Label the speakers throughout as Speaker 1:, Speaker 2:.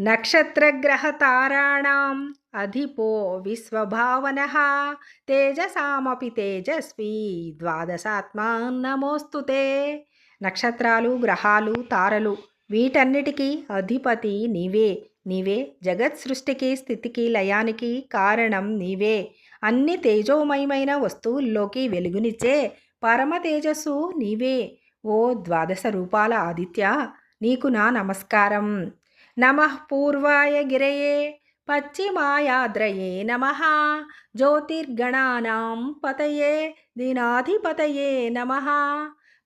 Speaker 1: నక్షత్రగ్రహతారాణం అధిపో విశ్వభావన. తేజసామపి తేజస్వి ద్వాదశాత్మా నమోస్తు నక్షత్రాలు గ్రహాలు తారలు వీటన్నిటికీ అధిపతి నీవే. నీవే జగత్ సృష్టికి స్థితికి లయానికి కారణం నీవే. అన్ని తేజోమయమైన వస్తువుల్లోకి వెలుగునిచ్చే పరమ తేజస్సు నీవే. ఓ ద్వాదశ రూపాల ఆదిత్య నీకు నా నమస్కారం. నమ పూర్వాయ గిరయే పశ్చిమాయాద్రయే నమ జ్యోతిర్గణానాం పతయే దీనాధిపతయే నమ.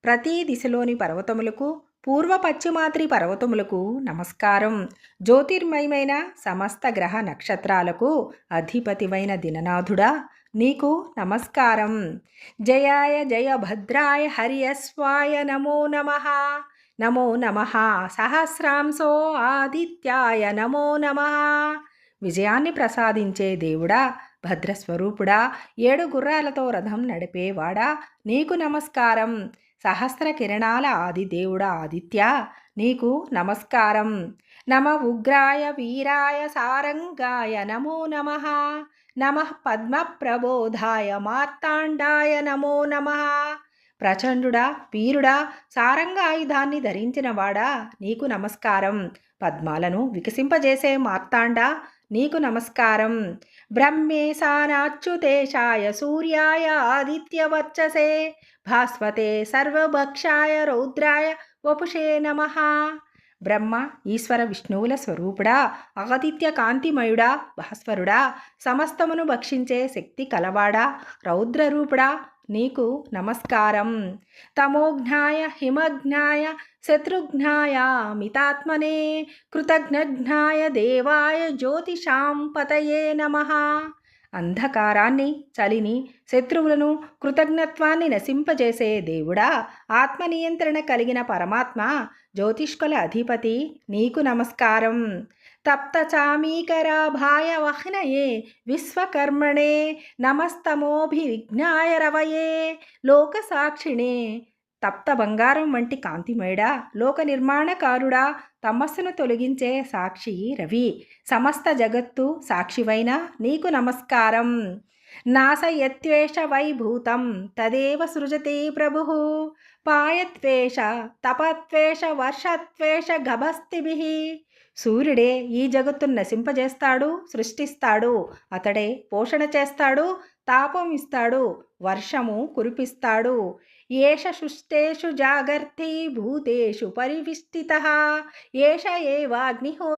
Speaker 1: ప్రతి దిశలోని పర్వతములకు పూర్వ పశ్చిమాద్రి పర్వతములకు నమస్కారం. జ్యోతిర్మయమైన సమస్త గ్రహ నక్షత్రాలకు అధిపతివైన దిననాథుడా నీకు నమస్కారం. జయాయ జయ భద్రాయ హరియస్వాయ నమో నమ. నమో నమ సహస్రాంశో ఆదిత్యాయ నమో నమ. విజయాన్ని ప్రసాదించే దేవుడా భద్రస్వరూపుడా ఏడు గుర్రాలతో రథం నడిపేవాడా నీకు నమస్కారం. సహస్ర కిరణాల ఆది దేవుడా ఆదిత్య నీకు నమస్కారం. నమ ఉగ్రాయ వీరాయ సారంగాయ నమో నమ. నమ పద్మప్రబోధాయ మార్తాండాయ నమో నమ. ప్రచండుడా వీరుడా సారంగ ఆయుధాన్ని ధరించినవాడా నీకు నమస్కారం. పద్మాలను వికసింపజేసే మార్తాండా నీకు నమస్కారం. బ్రహ్మేశానాచ్యుతేశాయ సూర్యాయ ఆదిత్యవర్చసే భాస్వతే సర్వభక్షాయ రౌద్రాయ వపుషే నమ. బ్రహ్మ ఈశ్వర విష్ణువుల స్వరూపుడా ఆదిత్య కాంతిమయుడా భాస్వరుడా సమస్తమును భక్షించే శక్తి కలవాడా? రౌద్రరూపుడా నీకు నమస్కారం. తమోఘ్నాయ హిమఘ్నాయ శత్రుఘ్నాయ మితాత్మనే కృతజ్ఞఘ్నాయ దేవాయ జ్యోతిషాం పతయే నమ. అంధకారాన్ని చలిని శత్రువులను కృతజ్ఞత్వాన్ని నశింపజేసే దేవుడా ఆత్మనియంత్రణ కలిగిన పరమాత్మ జ్యోతిష్కుల అధిపతి నీకు నమస్కారం. తప్త చామీకరాభాయ వహ్నయే విశ్వకర్మణే నమస్తమోభివిఘ్నాయ రవయే లోకసాక్షిణే తప్త బంగారం వంటి కాంతిమయుడా లోక నిర్మాణకారుడా తమస్సును తొలగించే సాక్షి రవి. సమస్త జగత్తు సాక్షివైన నీకు నమస్కారం. నాశయత్వేష వైభూతం తదేవ సృజతే ప్రభు. పాయత్వేష తపత్వేష వర్షత్వేష గభస్తిభి. సూర్యుడే ఈ జగత్తును నశింపజేస్తాడు సృష్టిస్తాడు. అతడే పోషణ చేస్తాడు తాపం ఇస్తాడు వర్షము కురిపిస్తాడు. येष शुष्टेषु जागर्थे भूतेषु परिविष्टितः एष एवाग्निहो